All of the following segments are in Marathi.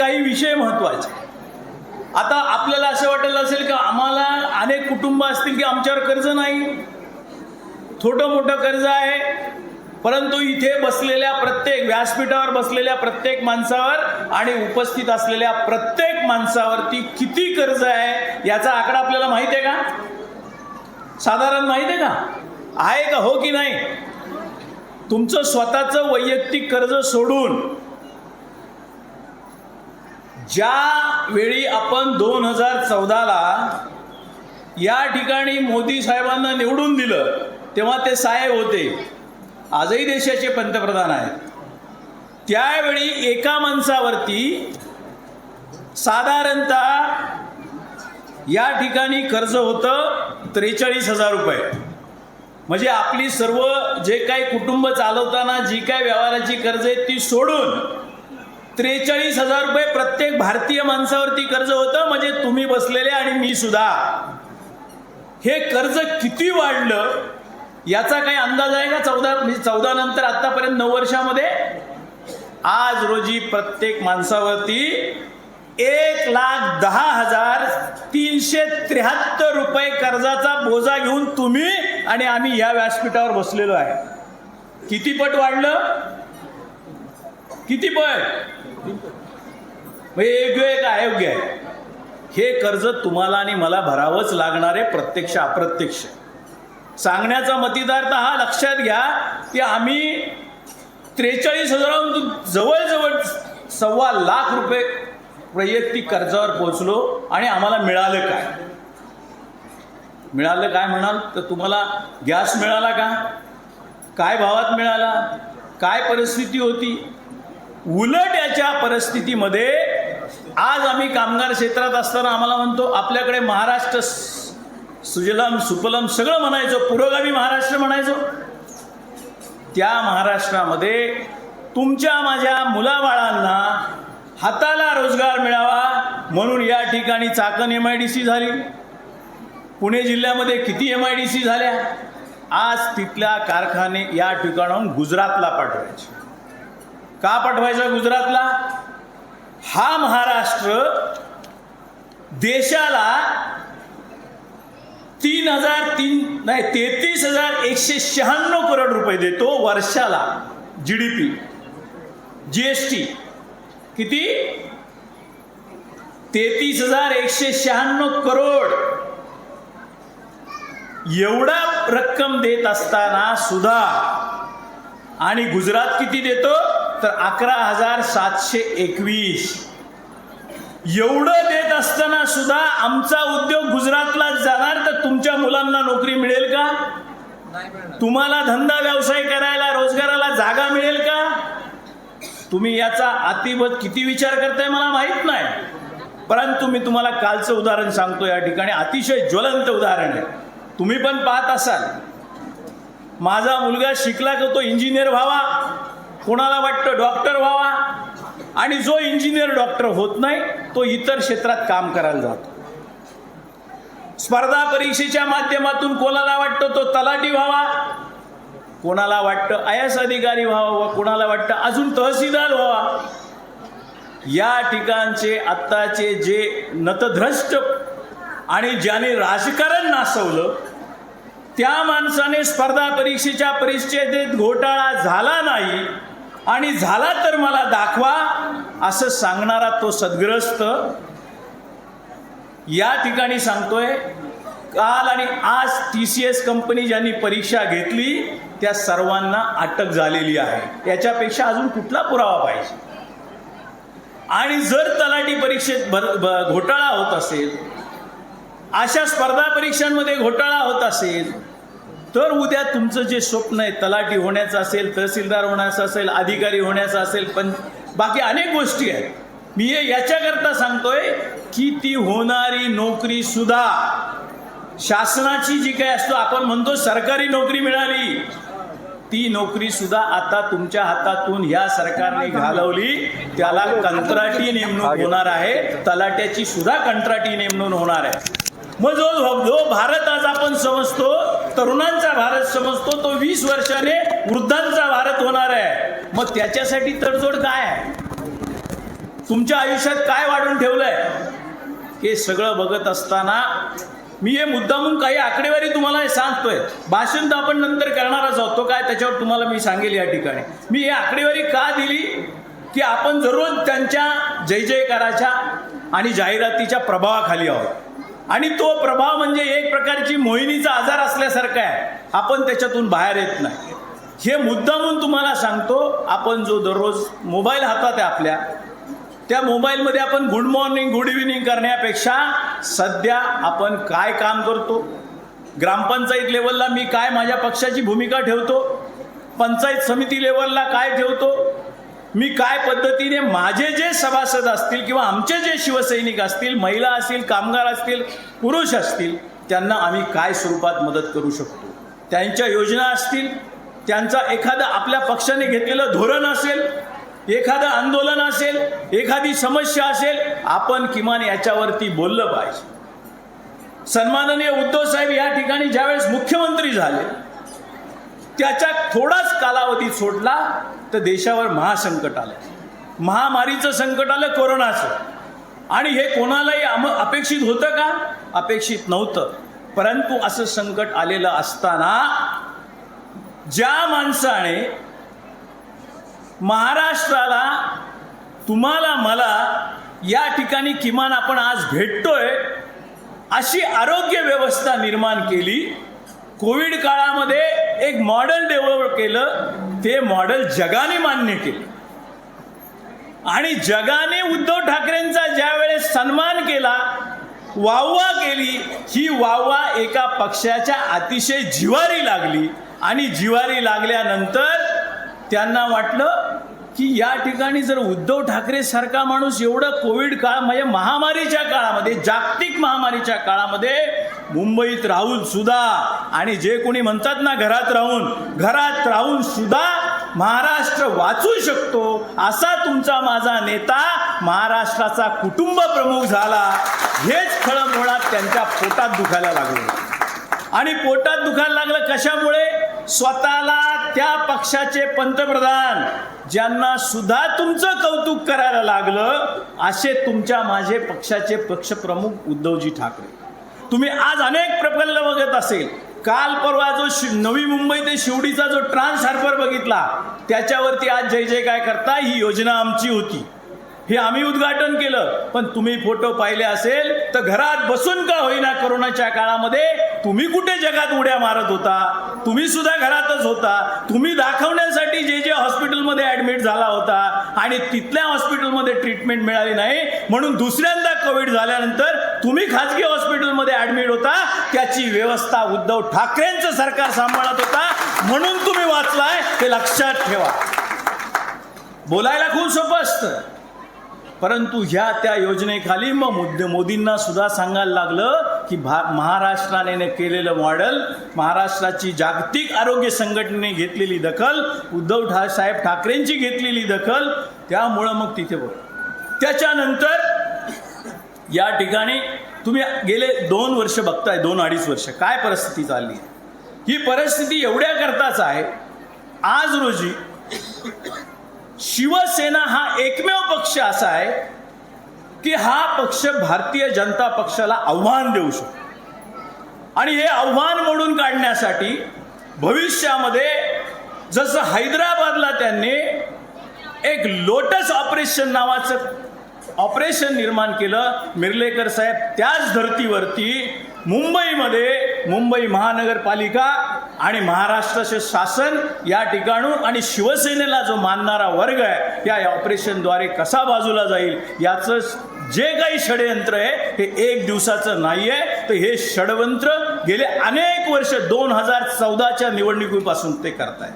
काही विषय महत्त्वाचे. आता आपल्याला असं वाटेल असेल की आम्हाला अनेक कुटुंब असतील की आमच्यावर कर्ज नाही? छोटं मोठं कर्ज आहे परंतु इथे बसलेल्या प्रत्येक व्यासपीठावर बसलेल्या प्रत्येक माणसावर आणि उपस्थित असलेल्या प्रत्येक माणसावरती किती कर्ज आहे याचा आकडा आपल्याला माहीत आहे का? साधारण माहिती आहे का? आहे का? हो की नाही? तुमचं स्वतःचं वैयक्तिक कर्ज सोडून ज्या वेळी आपण दोन हजार चौदाला या ठिकाणी मोदी साहेबांना निवडून दिलं तेव्हा ते साहेब होते. आजही देशाचे पंतप्रधान आहेत. त्यावेळी एका माणसावरती साधारणतः या ठिकाणी कर्ज होतं त्रेचाळीस हजार रुपये. म्हणजे आपली सर्व जे काही कुटुंब चालवताना जी काय व्यवहाराची कर्ज आहेत ती सोडून त्रेचाळीस हजार रुपये प्रत्येक भारतीय माणसावरती कर्ज होतं म्हणजे तुम्ही बसलेले आणि मी सुद्धा. हे कर्ज किती वाढलं याचा काही अंदाज आहे का? चौदा चौदा नंतर आतापर्यंत नऊ वर्षामध्ये? आज रोजी प्रत्येक माणसावरती एक लाख दहा हजार तीनशे त्र्याहत्तर रुपये कर्जाचा बोजा घेऊन तुम्ही आणि आम्ही या व्यासपीठावर बसलेलो आहे. किती पट वाढलं? किती पण? म्हणजे योग्य आहे का? अयोग्य आहे. हे कर्ज तुम्हाला आणि मला भरावंच लागणार आहे प्रत्यक्ष अप्रत्यक्ष. सांगण्याचा मतिदार्थ हा लक्षात घ्या की आम्ही त्रेचाळीस हजाराहून जवळजवळ सव्वा लाख रुपये वैयक्तिक कर्जावर पोहोचलो आणि आम्हाला मिळालं काय? मिळालं काय म्हणाल? तर तुम्हाला गॅस मिळाला का? काय भावात मिळाला? काय परिस्थिती होती? उलट याच्या परिस्थितीमध्ये आज आम्ही कामगार क्षेत्रात असताना आम्हाला म्हणतो आपल्याकडे महाराष्ट्र सुजलम सुपलम सगळं म्हणायचो पुरोगामी महाराष्ट्र म्हणायचो. त्या महाराष्ट्रामध्ये तुमच्या माझ्या मुलाबाळांना हाताला रोजगार मिळावा म्हणून या ठिकाणी Chakan M I D C झाली. पुणे जिल्ह्यामध्ये किती एम आय डी सी झाल्या? आज तिथल्या कारखाने या ठिकाणाहून गुजरातला पाठवायचे. का पाठवायचा गुजरातला? हा महाराष्ट्र देशाला तीन हजार तीन नाही तेहतीस हजार एकशे शहाण्णव करोड रुपये देतो वर्षाला G D P G S T किती? तेहतीस हजार एकशे शहाण्णव करोड. एवढा रक्कम देत असताना सुद्धा आणि गुजरात किती देतो? तर अकरा हजार सातशे एकवीस. एवढं देत असताना सुद्धा आमचा उद्योग गुजरातला जाणार तर तुमच्या मुलांना नोकरी मिळेल का? तुम्हाला धंदा व्यवसाय करायला रोजगाराला जागा मिळेल का? तुम्ही याचा अतिबत किती विचार करताय मला माहीत नाही. परंतु मी तुम्हाला कालचं उदाहरण सांगतो या ठिकाणी. अतिशय ज्वलंत उदाहरण आहे. तुम्ही पण पाहत असाल. माझा मुलगा शिकला का तो इंजिनियर व्हावा? कोणाला वाटतं डॉक्टर व्हावा? आणि जो इंजिनियर डॉक्टर होत नाही तो इतर क्षेत्रात काम करायला जातो. स्पर्धा परीक्षेच्या माध्यमातून कोणाला वाटतं तो तलाठी व्हावा? कोणाला वाटतं आय एस अधिकारी व्हावा व कोणाला वाटतं अजून तहसीलदार व्हावा? या ठिकाणचे आत्ताचे जे नतध्रष्ट आणि ज्याने राजकारण नासवलं त्या माणसाने स्पर्धा परीक्षेच्या परिषदेत घोटाळा झाला नाही आणि झाला तर मला दाखवा असं सांगणारा तो सद्ग्रस्त या ठिकाणी सांगतोय काल आणि आज टी सी एस कंपनी ज्यांनी परीक्षा घेतली त्या सर्वांना अटक झालेली आहे. याच्यापेक्षा अजून कुठला पुरावा पाहिजे? आणि जर तलाठी परीक्षेत भर- घोटाळा होत असेल अशा स्पर्धा परीक्षांमध्ये घोटाळा होत असेल तर उद्या तुमचं जे स्वप्न आहे तलाठी होण्याचं असेल तहसीलदार होण्याचं असेल अधिकारी होण्याचं असेल पण बाकी अनेक गोष्टी आहेत. मी हे याच्याकरता सांगतोय की ती होणारी नोकरी सुद्धा शासनाची जी काही असतो आपण म्हणतो सरकारी नोकरी मिळाली ती नोकरी सुद्धा आता तुमच्या हातातून ह्या सरकारने घालवली. त्याला कंत्राटी नेमणूक होणार आहे. तलाट्याची सुद्धा कंत्राटी नेमणूक होणार आहे. मग जो जो भारत आज आपण समजतो तरुणांचा भारत समजतो तो वीस वर्षाने वृद्धांचा भारत होणार आहे. मग त्याच्यासाठी तडजोड काय आहे? तुमच्या आयुष्यात काय वाढून ठेवलंय? हे सगळं बघत असताना मी हे मुद्दामून काही आकडेवारी तुम्हाला हे सांगतोय. भाषण तर आपण नंतर करणारच आहोत. तो काय त्याच्यावर तुम्हाला मी सांगेल या ठिकाणी. मी हे आकडेवारी का दिली? की आपण दररोज त्यांच्या जय जयकाराच्या आणि जाहिरातीच्या प्रभावाखाली आहोत. आणि तो प्रभाव म्हणजे एक प्रकारची मोहिनीचा आजार असल्यासारखा आहे. आपण त्याच्यातून बाहेर येत नाही. हे मुद्दामून तुम्हाला सांगतो आपण जो दररोज मोबाईल हातात आहे आपल्या त्या मोबाईलमध्ये आपण गुड मॉर्निंग गुड इव्हिनिंग करण्यापेक्षा सध्या आपण काय काम करतो? ग्रामपंचायत लेवलला मी काय माझ्या पक्षाची भूमिका ठेवतो? पंचायत समिती लेवलला काय ठेवतो? मी काय पद्धतीने माझे जे सभासद असतील किंवा आमचे जे शिवसैनिक असतील महिला असतील कामगार असतील पुरुष असतील त्यांना आम्ही काय स्वरूपात मदत करू शकतो? त्यांच्या योजना असतील त्यांचा एखादा आपल्या पक्षाने घेतलेलं धोरण असेल एखादं आंदोलन असेल एखादी समस्या असेल आपण किमान याच्यावरती बोललं पाहिजे. सन्माननीय उद्धव साहेब या ठिकाणी ज्यावेळेस मुख्यमंत्री झाले त्याच्या थोडाच कालावधी सोडला तर देशावर महासंकट आलं. महामारीचं संकट आलं कोरोनाचं. आणि हे कोणालाही आम अपेक्षित होतं का? अपेक्षित नव्हतं. परंतु असं संकट आलेलं असताना ज्या माणसाने महाराष्ट्राला तुम्हाला मला या ठिकाणी किमान आपण आज भेटतोय अशी आरोग्य व्यवस्था निर्माण केली कोविड काळामध्ये एक मॉडेल डेव्हलप केलं. ते मॉडेल जगाने मान्य केलं. आणि जगाने उद्धव ठाकरेंचा ज्या वेळेस सन्मान केला वाहवा केली ही वाहवा एका पक्षाच्या अतिशय जिवारी लागली. आणि जिवारी लागल्यानंतर त्यांना वाटलं की या ठिकाणी जर उद्धव ठाकरे सारखा माणूस एवढं कोविड काळ म्हणजे महामारीच्या काळामध्ये जागतिक महामारीच्या काळामध्ये मुंबईत राहून सुद्धा आणि जे कोणी म्हणतात ना घरात राहून घरात राहून सुद्धा महाराष्ट्र वाचू शकतो असा तुमचा माझा नेता महाराष्ट्राचा कुटुंब प्रमुख झाला. हेच खळं मुळात त्यांच्या पोटात दुखायला लागलं. आणि पोटात दुखायला लागलं कशामुळे? स्वतःला त्या पक्षाचे पंतप्रधान ज्यांना सुद्धा तुमचं कौतुक करायला लागलं असे तुमच्या माझे पक्षाचे पक्षप्रमुख उद्धवजी ठाकरे. तुम्ही आज अनेक प्रकल्प बघत असेल. काल परवा जो शि नवी मुंबई ते शिवडीचा जो ट्रान्स हार्बर बघितला त्याच्यावरती आज जय जय काय करता ही योजना आमची होती. हे आम्ही उद्घाटन केलं पण तुम्ही फोटो पाहिले असेल तर घरात बसून का होईना कोरोनाच्या काळामध्ये तुम्ही कुठे जगात उड्या मारत होता? तुम्ही सुद्धा घरातच होता. तुम्ही दाखवण्यासाठी जे जे हॉस्पिटलमध्ये ऍडमिट झाला होता आणि तिथल्या हॉस्पिटलमध्ये ट्रीटमेंट मिळाली नाही म्हणून दुसऱ्यांदा कोविड झाल्यानंतर तुम्ही खाजगी हॉस्पिटलमध्ये ऍडमिट होता. त्याची व्यवस्था उद्धव ठाकरेंचं सरकार सांभाळत होता. म्हणून तुम्ही वाचलाय ते लक्षात ठेवा. बोलायला खूप सोपं असतं. परंतु ह्या त्या योजनेखाली मग मुद्दे मोदींना सुद्धा सांगायला लागलं की भा महाराष्ट्राने केलेलं मॉडेल महाराष्ट्राची जागतिक आरोग्य संघटनेने घेतलेली दखल उद्धव ठा साहेब ठाकरेंची घेतलेली दखल त्यामुळं मग तिथे बोल. त्याच्यानंतर या ठिकाणी तुम्ही गेले दोन वर्ष बघताय दोन अडीच वर्ष काय परिस्थिती चालली? आहे ही परिस्थिती एवढ्या करताच आहे आज रोजी शिवसेना हा एकमेव पक्ष असा आहे की हा पक्ष भारतीय जनता पक्षाला आव्हान देऊ शकतो. आणि हे आव्हान मोडून काढण्यासाठी भविष्यामध्ये जसं हैदराबादला त्यांनी एक लोटस ऑपरेशन नावाचं ऑपरेशन निर्माण केलं मिर्लेकर साहेब त्याच धर्तीवरती मुंबईमध्ये मुंबई महानगरपालिका आणि महाराष्ट्राचे शासन या ठिकाणून आणि शिवसेनेला जो मानणारा वर्ग आहे या ऑपरेशनद्वारे कसा बाजूला जाईल याचं जे काही षडयंत्र आहे हे एक दिवसाचं नाही आहे तर हे षडयंत्र गेले अनेक वर्ष दोन हजार चौदाच्या निवडणुकीपासून ते करतायत.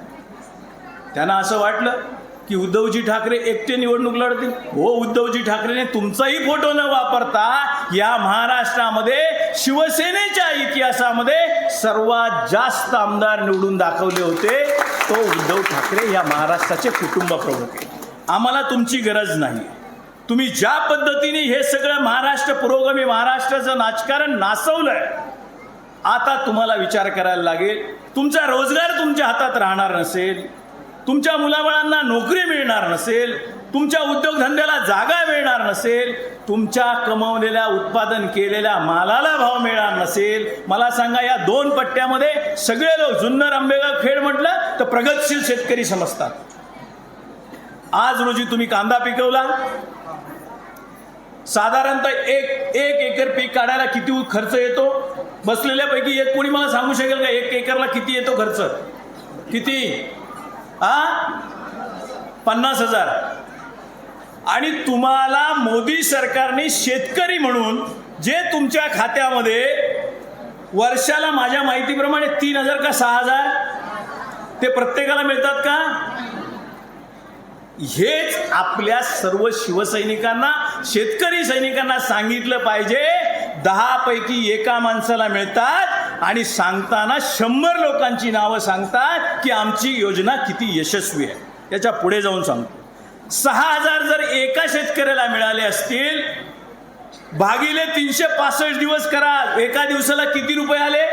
त्यांना असं वाटलं? की उद्धवजी ठाकरे एकटे निवडणूक लढतील? हो उद्धवजी ठाकरेने तुमचाही फोटो न वापरता या महाराष्ट्रामध्ये शिवसेनेच्या इतिहासामध्ये सर्वात जास्त आमदार निवडून दाखवले होते. तो उद्धव ठाकरे या महाराष्ट्राचे कुटुंब प्रमुख आहे आम्हाला तुमची गरज नाही. तुम्ही ज्या पद्धतीने हे सगळं महाराष्ट्र पुरोगामी महाराष्ट्राचं राजकारण नाचवलंय आता तुम्हाला विचार करायला लागेल. तुमचा रोजगार तुमच्या हातात राहणार नसेल. तुमच्या मुलाबाळांना नोकरी मिळणार नसेल तुमच्या उद्योगधंद्याला जागा मिळणार नसेल तुमच्या कमवलेल्या उत्पादन केलेल्या मालाला भाव मिळणार नसेल. मला सांगा या दोन पट्ट्यामध्ये सगळे लोक जुन्नर आंबेगाव खेड म्हटलं तर प्रगतशील शेतकरी समजतात. आज रोजी तुम्ही कांदा पिकवला. साधारणतः एक एक एकर पीक काढायला किती खर्च येतो? बसलेल्यापैकी एक कोणी मला सांगू शकेल का? एक एकरला किती येतो खर्च? किती? आ पन्नास हजार. आणि तुम्हाला मोदी सरकारने शेतकरी म्हणून जे तुमच्या खात्यामध्ये वर्षाला माझ्या माहितीप्रमाणे तीन हजार का सहा हजार ते प्रत्येकाला मिळतात का? हेच आपल्या सर्व शिवसैनिकांना शेतकरी सैनिकांना सांगितलं पाहिजे. दहा पैकी एका माणसाला मिळतात. आणि सांगताना शंभर लोकांची नावं सांगतात की आमची योजना किती यशस्वी आहे. त्याच्या पुढे जाऊन सांगतो. सहा हजार जर एका शेतकऱ्याला मिळाले असतील भागिले तीनशे पासष्ट दिवस करा. एका दिवसाला किती रुपये आले?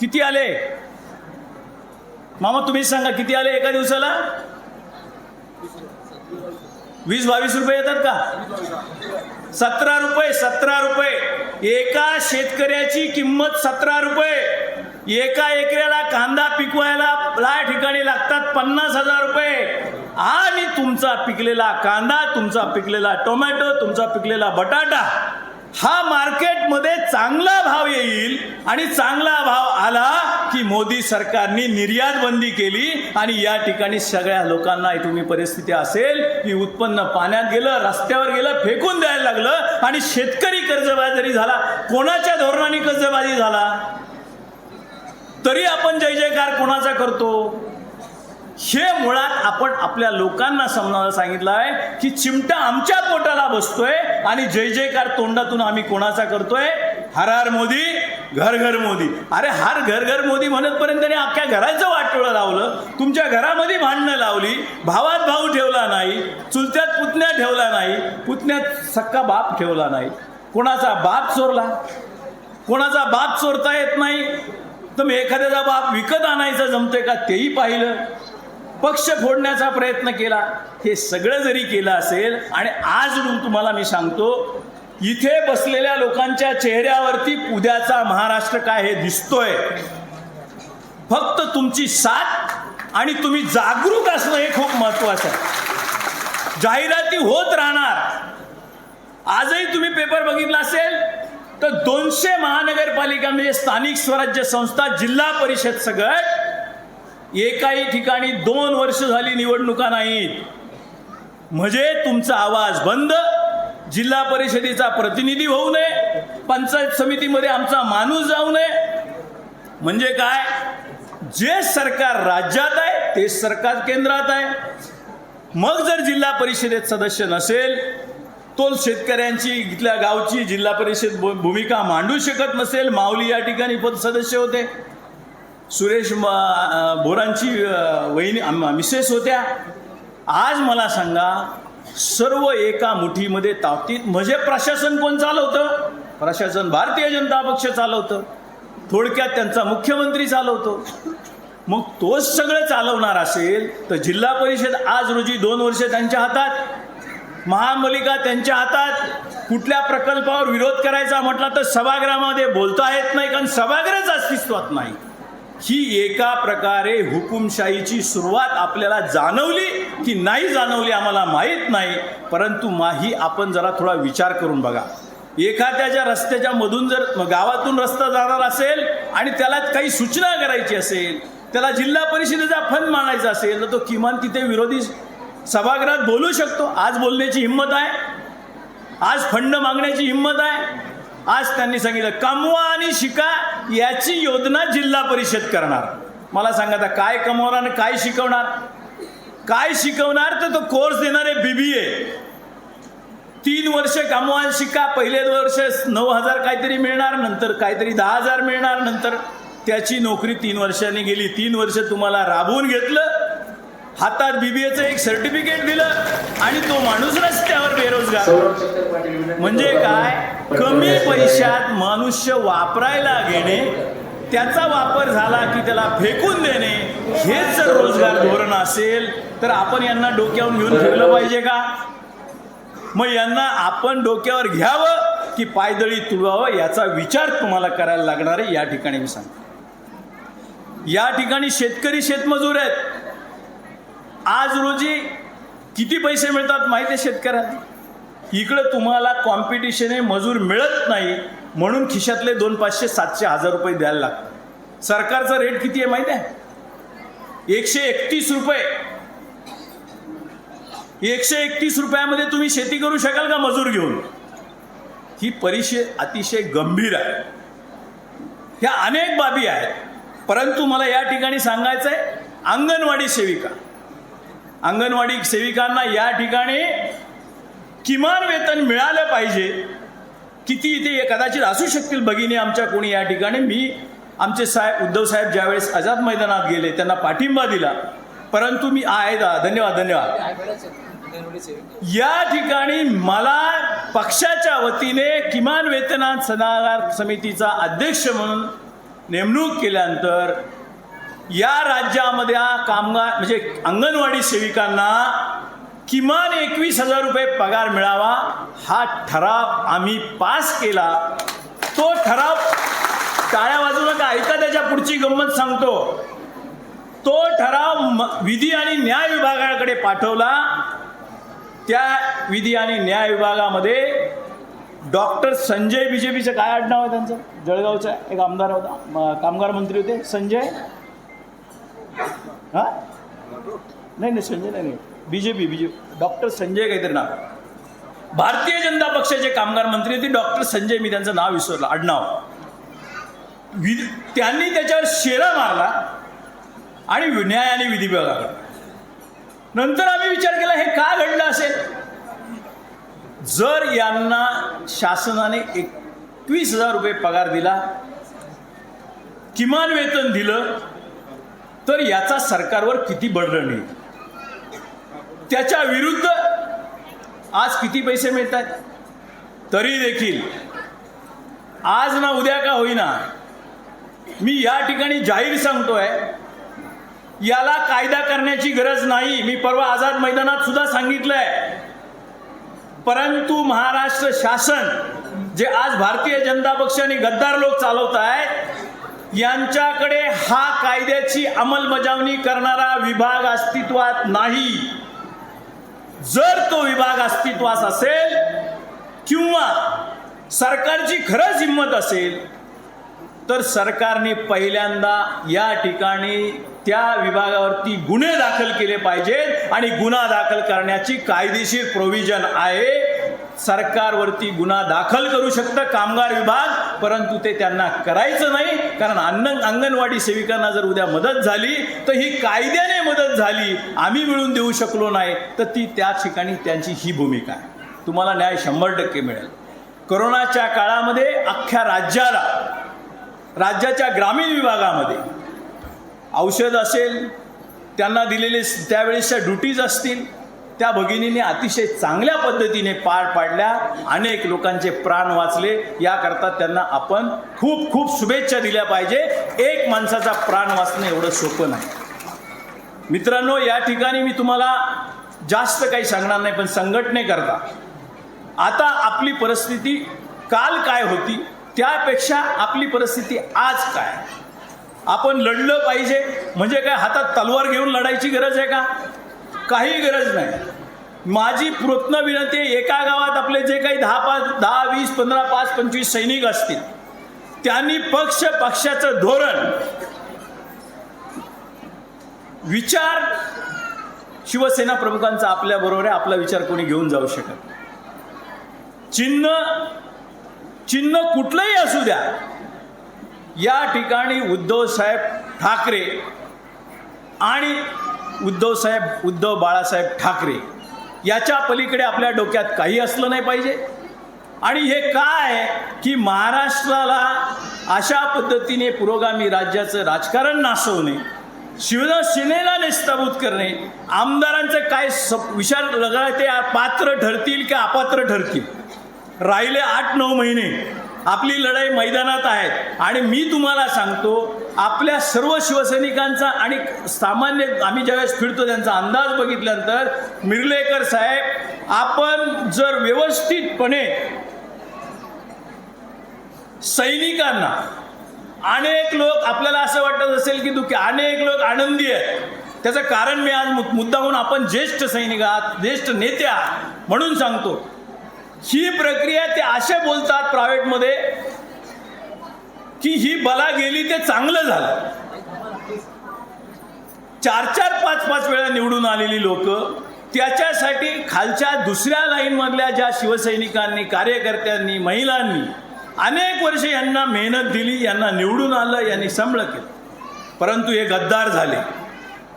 किती आले? मामा तुम्हीच सांगा किती आले एका दिवसाला? वीस बावीस रुपये येतात का? सतरा रुपये सतरा रुपये. एका शेतकऱ्याची किंमत सतरा रुपये. एका एकऱ्याला कांदा पिकवायला या ठिकाणी लागतात पन्नास हजार रुपये. आणि तुमचा पिकलेला कांदा तुमचा पिकलेला टोमॅटो तुमचा पिकलेला बटाटा हा मार्केटमध्ये चांगला भाव येईल आणि चांगला भाव आला की मोदी सरकारने निर्यात बंदी केली आणि या ठिकाणी सगळ्या लोकांना तुम्ही परिस्थिती असेल की उत्पन्न पाण्यात गेलं रस्त्यावर गेलं फेकून द्यायला लागलं आणि शेतकरी कर्जबाजारी झाला कोणाच्या धोरणाने कर्जबाजी झाला? तरी आपण जय जयकार कोणाचा करतो? हे मुळात आपण आपल्या लोकांना समजायला सांगितलं आहे की चिमटा आमच्या पोटाला बसतोय आणि जय जयकार तोंडातून आम्ही कोणाचा करतोय? हर हर मोदी घर घर मोदी. अरे हर घर घर मोदी म्हणतपर्यंत त्याने अख्ख्या घराचं वाटोळं लावलं. तुमच्या घरामध्ये भांडणं लावली. भावात भाऊ ठेवला नाही. चुलत्यात पुतण्या ठेवला नाही. पुतण्यात सक्का बाप ठेवला नाही. कोणाचा बाप चोरला? कोणाचा बाप चोरता येत नाही? तर मग एखाद्याचा बाप विकत आणायचा जमतोय का? तेही पाहिलं. पक्ष फोडण्याचा प्रयत्न केला. हे सगळं जरी केलं असेल आणि आज तुम्हाला मी सांगतो इथे बसलेल्या लोकांच्या चेहऱ्यावरती उद्याचा महाराष्ट्र काय हे दिसतोय. फक्त तुमची साथ आणि तुम्ही जागरूक असणं हे खूप महत्वाचं आहे. जाहिराती होत राहणार. आजही तुम्ही पेपर बघितला असेल तर दोनशे महानगरपालिका म्हणजे स्थानिक स्वराज्य संस्था जिल्हा परिषद सगळं एकाही ठिकाणी दोन वर्ष झाली निवडणुका नाहीत. म्हणजे तुमचा आवाज बंद जिल्हा परिषदेचा प्रतिनिधी होऊ नये पंचायत समितीमध्ये आमचा माणूस जाऊ नये. म्हणजे काय? जे सरकार राज्यात आहे ते सरकार केंद्रात आहे. मग जर जिल्हा परिषदेत सदस्य नसेल तो शेतकऱ्यांची इथल्या गावची जिल्हा परिषद भू- भूमिका मांडू शकत नसेल. माऊली या ठिकाणी पद सदस्य होते. सुरेश बोरांची वहिनी मिसेस होत्या. आज मला सांगा सर्व एका मुठीमध्ये तावतीत म्हणजे प्रशासन कोण चालवतं? प्रशासन भारतीय जनता पक्ष चालवतं. थोडक्यात त्यांचा मुख्यमंत्री चालवतो. मग तोच सगळं चालवणार असेल तर जिल्हा परिषद आज रोजी दोन वर्ष त्यांच्या हातात. महामलिका त्यांच्या हातात. कुठल्या प्रकल्पावर विरोध करायचा म्हटला तर सभागृहामध्ये बोलता येत नाही कारण सभागृहच अस्तित्वात नाही. ही एका प्रकारे हुकुमशाहीची सुरुवात आपल्याला जाणवली की नाही जाणवली आम्हाला माहीत नाही परंतु माही आपण जरा थोडा विचार करून बघा. एखाद्याच्या रस्त्याच्या मधून जर गावातून रस्ता जाणार असेल आणि त्याला काही सूचना करायची असेल त्याला जिल्हा परिषदेचा फंड मागायचा असेल तर तो किमान तिथे विरोधी सभागृहात बोलू शकतो. आज बोलण्याची हिंमत आहे. आज फंड मागण्याची हिंमत आहे. आज त्यांनी सांगितलं कमवा आणि शिका याची योजना जिल्हा परिषद करणार. मला सांगा आता काय कमवणार आणि काय शिकवणार? काय शिकवणार तर तो कोर्स देणार आहे बीबीए तीन वर्ष कमवा आणि शिका पहिले वर्ष नऊ हजार काहीतरी मिळणार नंतर काहीतरी दहा हजार मिळणार नंतर त्याची नोकरी तीन वर्षांनी गेली. तीन वर्ष तुम्हाला राबवून घेतलं हातात बीबीएचं एक सर्टिफिकेट दिलं आणि तो माणूस रस्त्यावर बेरोजगार. म्हणजे काय? कमी पैशात मनुष्य वापरायला घेणे त्याचा वापर झाला की त्याला फेकून देणे हेच जर रोजगार धोरण असेल तर आपण यांना डोक्यावर घेऊन फिरलं पाहिजे का? मग यांना आपण डोक्यावर घ्यावं की पायदळी तुळवावं याचा विचार तुम्हाला करायला लागणार आहे या ठिकाणी मी सांगतो. या ठिकाणी शेतकरी शेतमजूर आहेत. आज रोजी किती पैसे मिळतात माहिती आहे शेतकऱ्यांना? इकडं तुम्हाला कॉम्पिटिशन आहे मजूर मिळत नाही म्हणून खिशातले दोन पाचशे सातशे हजार रुपये द्यायला लागतात. सरकारचा रेट किती आहे माहिती आहे? एकशे एकतीस रुपये. एकशे एकतीस रुपयामध्ये तुम्ही शेती करू शकाल का मजूर घेऊन? ही परिषद अतिशय गंभीर आहे. ह्या अनेक बाबी आहेत. परंतु मला या ठिकाणी सांगायचं आहे अंगणवाडी सेविका. अंगणवाडी सेविकांना या ठिकाणी किमान वेतन मिळालं पाहिजे किती इथे कदाचित असू शकतील भगिनी आमच्या कोणी या ठिकाणी. मी आमचे साहेब उद्धव साहेब ज्यावेळेस आझाद मैदानात गेले त्यांना पाठिंबा दिला. परंतु मी आहे दा धन्यवाद धन्यवाद. या ठिकाणी मला पक्षाच्या वतीने किमान वेतनात सल्लागार समितीचा अध्यक्ष म्हणून नेमणूक केल्यानंतर या राज्यामध्ये कामगार म्हणजे अंगणवाडी सेविकांना किमान एकवीस हजार रुपये पगार मिळावा. हा ठराव आम्ही पास केला. तो ठराव टाळ्या वाजू नका ऐका त्याच्या पुढची गंमत सांगतो. तो ठराव विधी आणि न्याय विभागाकडे पाठवला. त्या विधी आणि न्याय विभागामध्ये डॉक्टर संजय बीजेपीचं काय आडनाव आहे त्यांचं? जळगावचा एक आमदार होता. कामगार मंत्री होते. संजय? हा? नाही नाही संजय नाही. बीजेपी बीजेपी डॉक्टर संजय काहीतरी नाव भारतीय जनता पक्षाचे कामगार मंत्री होते. डॉक्टर संजय मी त्यांचं नाव विसरलं आडनाव. वि त्यांनी त्याच्यावर शेरा मारला आणि न्याय आणि विधी विभागाकडे नंतर आम्ही विचार केला हे का घडलं असेल? जर यांना शासनाने एकवीस हजार रुपये पगार दिला किमान वेतन दिलं तर याचा सरकारवर किती बर्डन येईल त्याच्या विरुद्ध आज किती पैसे मिळतात? तरी देखील. आज ना उद्या का होईना. मी या ठिकाणी जाहीर सांगतोय याला कायदा करण्याची गरज नाही. मी परवा आझाद मैदानात सुद्धा सांगितलंय. परंतु महाराष्ट्र शासन जे आज भारतीय जनता पक्ष आणि गद्दार लोक चालवत आहेत यांच्याकडे हा कायद्याची अंमलबजावणी करणारा विभाग अस्तित्वात नाही. जर तो विभाग अस्तित्वात असेल किंवा सरकारची खरंच हिंमत असेल तर सरकारने पहिल्यांदा या ठिकाणी त्या विभागावरती गुन्हे दाखल केले पाहिजेत आणि गुन्हा दाखल करण्याची कायदेशीर प्रोव्हिजन आहे. सरकारवरती गुन्हा दाखल करू शकतं कामगार विभाग परंतु ते त्यांना करायचं नाही. कारण अन्न अंगणवाडी सेविकांना जर उद्या मदत झाली तर ही कायद्याने मदत झाली. आम्ही मिळून देऊ शकलो नाही. तर ती त्या ठिकाणी त्यांची ही भूमिका आहे. तुम्हाला न्याय शंभर टक्के मिळेल. कोरोनाच्या काळामध्ये अख्ख्या राज्याला राज्याच्या ग्रामीण विभागामध्ये औषध असेल त्यांना दिलेले त्यावेळेसच्या ड्युटीज असतील त्या भगिनीने अतिशय चांगल्या पद्धतीने पार पाडल्या. अनेक लोकांचे प्राण वाचले. याकरता त्यांना आपण खूप खूप शुभेच्छा दिल्या पाहिजे. एक माणसाचा प्राण वाचणं एवढं सोपं नाही. मित्रांनो या ठिकाणी मी तुम्हाला जास्त काही सांगणार नाही पण संघटनेकरता आता आपली परिस्थिती काल काय होती? त्यापेक्षा आपली परिस्थिती आज काय? आपण लढलं पाहिजे. म्हणजे काय हातात तलवार घेऊन लढायची गरज आहे का? काही गरज नाही. माझी प्रयत्न विनंती एका गावात आपले जे काही दहा पाच दहा वीस पंधरा पाच पंचवीस सैनिक असतील त्यांनी पक्ष पक्षाचं धोरण विचार शिवसेना प्रमुखांचा आपल्या बरोबर आहे आपला विचार कोणी घेऊन जाऊ शकत चिन्ह चिन्ह कुठलंही असू द्या या ठिकाणी उद्धव साहेब ठाकरे आणि उद्धवसाहेब उद्धव बाळासाहेब ठाकरे याच्या पलीकडे आपल्या डोक्यात काही असलं नाही पाहिजे. आणि हे काय? की महाराष्ट्राला अशा पद्धतीने पुरोगामी राज्याचं राजकारण नासवणे शिवसेनेला निस्ताभूत करणे आमदारांचे काय सप विचार लगाय ते पात्र ठरतील की अपात्र ठरतील? राहिले आठ नऊ महिने आपली लढाई मैदानात आहे आणि मी तुम्हाला सांगतो आपल्या सर्व शिवसैनिकांचा आणि सामान्य आम्ही ज्यावेळेस फिरतो त्यांचा अंदाज बघितल्यानंतर मिर्लेकर साहेब आपण जर व्यवस्थितपणे सैनिकांना अनेक लोक आपल्याला असं वाटत असेल की दुःखी अनेक लोक आनंदी आहेत. त्याचं कारण मी आज मु- मुद्दाहून आपण ज्येष्ठ सैनिक आहात ज्येष्ठ नेते आहात म्हणून सांगतो. ही प्रक्रिया ते असे बोलतात प्रायव्हेटमध्ये की ही बला गेली ते चांगलं झालं. चार चार पाच पाच वेळा निवडून आलेली लोक त्याच्यासाठी खालच्या दुसऱ्या लाईनमधल्या ज्या शिवसैनिकांनी कार्यकर्त्यांनी महिलांनी अनेक वर्ष यांना मेहनत दिली यांना निवडून आलं यांनी संबळ केलं. परंतु हे गद्दार झाले.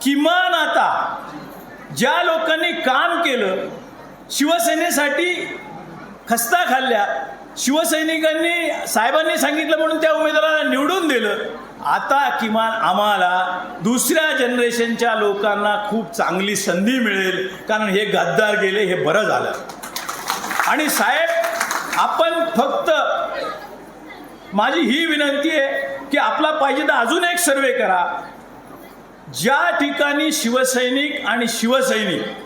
किमान आता ज्या लोकांनी काम केलं शिवसेनेसाठी खस्ता खाल्ल्या शिवसैनिकांनी साहेबांनी सांगितलं म्हणून त्या उमेदवाराला निवडून दिलं. आता किमान आम्हाला दुसऱ्या जनरेशनच्या लोकांना खूप चांगली संधी मिळेल. कारण हे गद्दार गेले हे बरं झालं. आणि साहेब आपण फक्त माझी ही विनंती आहे की आपला पाहिजे तर अजून एक सर्वे करा. ज्या ठिकाणी शिवसैनिक आणि शिवसैनिक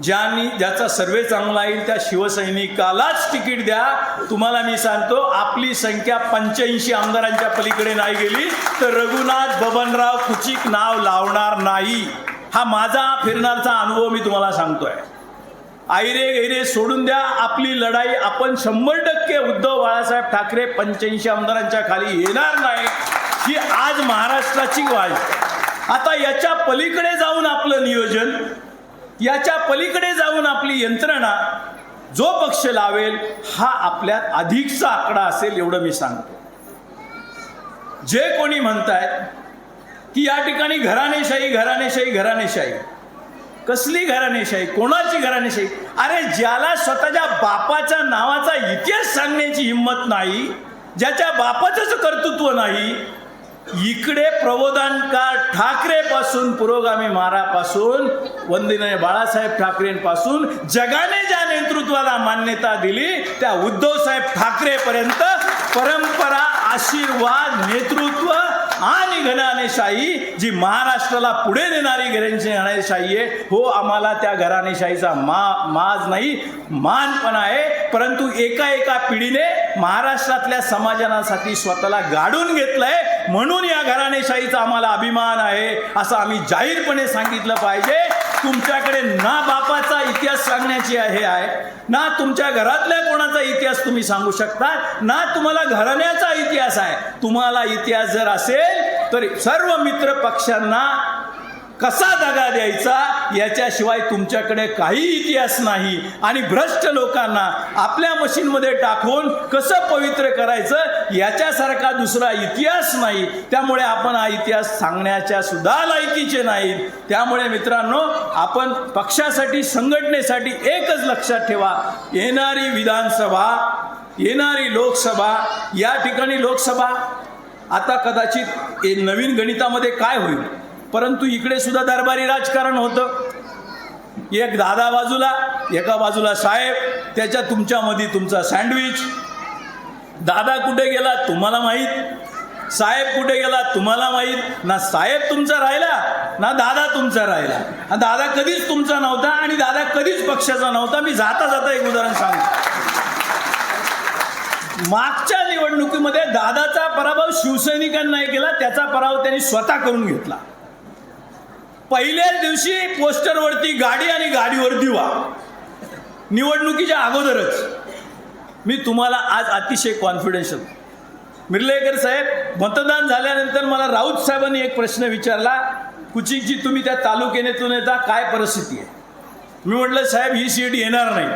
ज्यांनी ज्याचा सर्वे चांगला येईल त्या शिवसैनिकालाच तिकीट द्या. तुम्हाला मी सांगतो आपली संख्या पंच्याऐंशी आमदारांच्या पलीकडे नाही गेली तर रघुनाथ बबनराव कुचिक नाव लावणार नाही. हा माझा फिरणारचा अनुभव मी तुम्हाला सांगतोय. आयरे गैरे सोडून द्या. आपली लढाई आपण शंभर टक्के उद्धव बाळासाहेब ठाकरे पंच्याऐंशी आमदारांच्या खाली येणार नाही. ही आज महाराष्ट्राची वाज आता याच्या पलीकडे जाऊन आपलं नियोजन याच्या पलीकडे जाऊन आपली यंत्रणा जो पक्ष लावेल हा आपल्यात अधिकचा आकडा असेल एवढं मी सांगतो. जे कोणी म्हणतायत की या ठिकाणी घराणेशाही घराणेशाही घराणेशाही. कसली घराणेशाही? कोणाची घराणेशाही? अरे ज्याला स्वतःच्या बापाच्या नावाचा इतिहास सांगण्याची हिंमत नाही ज्याच्या बापाचंच कर्तृत्व नाही इकडे प्रबोधनकार ठाकरेपासून पुरोगामी मारापासून वंदिनय बाळासाहेब ठाकरेंपासून जगाने ज्या नेतृत्वाला मान्यता दिली त्या उद्धवसाहेब ठाकरेपर्यंत परंपरा आशीर्वाद नेतृत्व आणि घराणेशाही जी महाराष्ट्राला पुढे नेणारी घराणेशाही आहे हो आम्हाला त्या घराणेशाहीचा मा माज नाही मान पण आहे. परंतु एका एका पिढीने महाराष्ट्रातल्या समाजासाठी स्वतःला गाडून घेतलंय. म्हणून या घराणेशाहीचा आम्हाला अभिमान आहे असं आम्ही जाहीरपणे सांगितलं पाहिजे. तुमच्याकडे ना बापाचा इतिहास सांगण्याची हे आहे. ना तुमच्या घरातल्या कोणाचा इतिहास तुम्ही सांगू शकता ना तुम्हाला घराण्याचा इतिहास आहे. तुम्हाला इतिहास जर असेल तर सर्व मित्र पक्षांना कसा दगा द्यायचा याच्याशिवाय तुमच्याकडे काही इतिहास नाही. आणि भ्रष्ट लोकांना आपल्या मशीनमध्ये टाकून कसं पवित्र करायचं याच्यासारखा दुसरा इतिहास नाही. त्यामुळे आपण हा इतिहास सांगण्याच्या सुद्धा लायकीचे नाहीत. त्यामुळे मित्रांनो आपण पक्षासाठी संघटनेसाठी एकच लक्षात ठेवा. येणारी विधानसभा येणारी लोकसभा या ठिकाणी लोकसभा. आता कदाचित नवीन गणितामध्ये काय होईल? परंतु इकडे सुद्धा दरबारी राजकारण होतं. एक दादा बाजूला एका बाजूला साहेब त्याच्या तुमच्यामध्ये तुमचा सँडविच. दादा कुठे गेला तुम्हाला माहीत? साहेब कुठे गेला तुम्हाला माहीत? ना साहेब तुमचा राहिला ना दादा तुमचा राहिला. आणि दादा कधीच तुमचा नव्हता आणि दादा कधीच पक्षाचा नव्हता. मी जाता जाता एक उदाहरण सांगतो. मागच्या निवडणुकीमध्ये दादाचा पराभव शिवसैनिकांना केला त्याचा पराभव त्यांनी स्वतः करून घेतला. पहिल्याच दिवशी पोस्टरवरती गाडी आणि गाडीवरती वा निवडणुकीच्या अगोदरच. मी तुम्हाला आज अतिशय कॉन्फिडेन्शियल मिर्लेकर साहेब मतदान झाल्यानंतर मला राऊत साहेबांनी एक प्रश्न विचारला कुचिकजी तुम्ही त्या तालुक्यानेतून येता काय परिस्थिती आहे? मी म्हटलं साहेब ही सीट येणार नाही.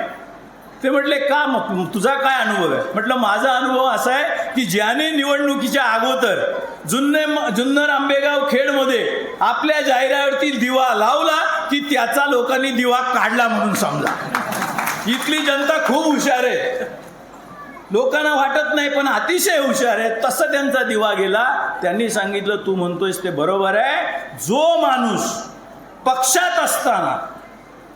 ते म्हटले का मग? तुझा काय अनुभव आहे? म्हटलं माझा अनुभव असा आहे की ज्याने निवडणुकीच्या अगोदर जुन्ने जुन्नर आंबेगाव खेडमध्ये आपल्या जाहिरावरती दिवा लावला की त्याचा लोकांनी दिवा काढला म्हणून समजा. इथली जनता खूप हुशार आहे. लोकांना वाटत नाही पण अतिशय हुशार आहे. तसं त्यांचा दिवा गेला. त्यांनी सांगितलं तू म्हणतोयस ते बरोबर आहे. जो माणूस पक्षात असताना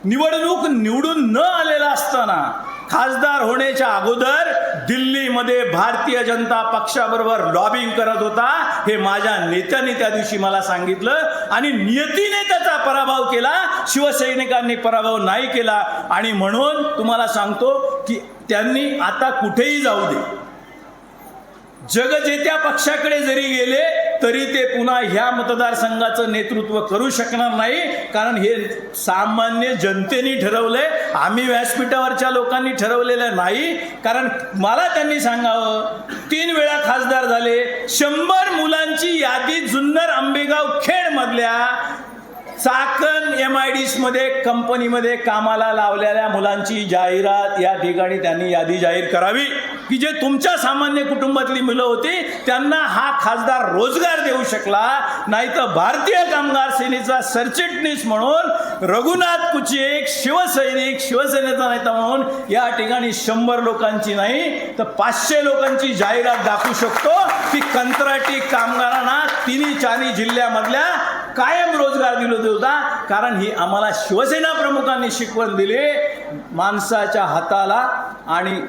निवडणूक निवडून न आलेला असताना खासदार होण्याच्या अगोदर दिल्लीमध्ये भारतीय जनता पक्षाबरोबर लॉबिंग करत होता. हे माझ्या नेत्याने त्या दिवशी मला सांगितलं आणि नियतीने त्याचा पराभव केला. शिवसैनिकांनी पराभव नाही केला. आणि म्हणून तुम्हाला सांगतो की त्यांनी आता कुठेही जाऊ दे. जगजेत्या पक्षाकडे जरी गेले तरी ते पुन्हा ह्या मतदारसंघाचं नेतृत्व करू शकणार नाही. कारण हे सामान्य जनतेने ठरवलंय आम्ही व्यासपीठावरच्या लोकांनी ठरवलेलं नाही. कारण मला त्यांनी सांगावं तीन वेळा खासदार झाले शंभर मुलांची यादी जुन्नर आंबेगाव खेड मधल्या चाकण एम आय डी मध्ये कंपनीमध्ये कामाला लावलेल्या मुलांची जाहिरात या ठिकाणी त्यांनी यादी जाहीर करावी. की जे तुमच्या सामान्य कुटुंबातली मुलं होती त्यांना हा खासदार रोजगार देऊ शकला नाही तर भारतीय कामगार सेनेचा सरचिटणीस म्हणून रघुनाथ कुची एक शिवसैनिक शिवसेनेचा नेता म्हणून या ठिकाणी शंभर लोकांची नाही तर पाचशे लोकांची जाहिरात दाखवू शकतो की कंत्राटी कामगारांना तिन्ही चारी जिल्ह्यामधल्या कायम रोजगार दिलो होता कारण ही आम्हाला शिवसेना प्रमुखांनी शिकवण दिली. माणसाच्या हाताला आणि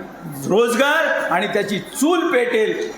रोजगार आणि त्याची चूल पेटेल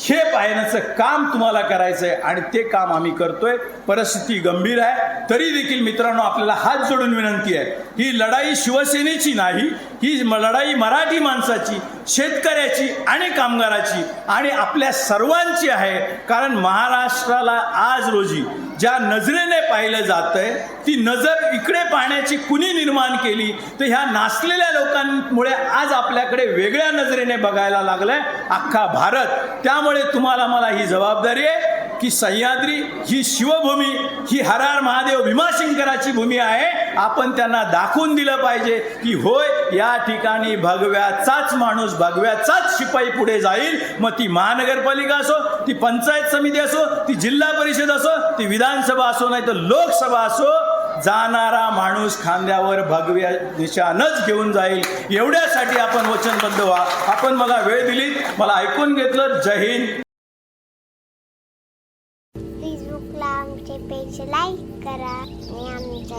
हे पाहण्याचं काम तुम्हाला करायचं आहे आणि ते काम आम्ही करतोय. परिस्थिती गंभीर आहे. तरी देखील मित्रांनो आपल्याला हात जोडून विनंती आहे. ही लढाई शिवसेनेची नाही ही लढाई मराठी माणसाची शेतकऱ्याची आणि कामगाराची आणि आपल्या सर्वांची आहे कारण महाराष्ट्राला आज रोजी ज्या नजरेने पाहिलं जातंय ती नजर इकडे पाहण्याची कुणी निर्माण केली तर ह्या नाचलेल्या लोकांमुळे आज आपल्याकडे वेगळ्या नजरेने बघायला लागलाय अख्खा भारत. त्यामुळे तुम्हाला मला ही जबाबदारी आहे की सह्याद्री ही शिवभूमी ही हरार महादेव भीमाशंकराची भूमी आहे. आपण त्यांना दाखवून दिलं पाहिजे की होय या ठिकाणी भगव्याचाच माणूस भगव्याचाच शिपाई पुढे जाईल. मग ती महानगरपालिका असो ती पंचायत समिती असो ती जिल्हा परिषद असो ती विधानसभा असो नाही तर लोकसभा असो जाणारा माणूस खांद्यावर भगव्या निशानच घेऊन जाईल. एवढ्यासाठी आपण वचनबद्ध व्हा. आपण मला वेळ दिली. मला ऐकून घेतलं. जय हिंद. फेसबुकला आमचे पेज लाईक करा आणि आमच्या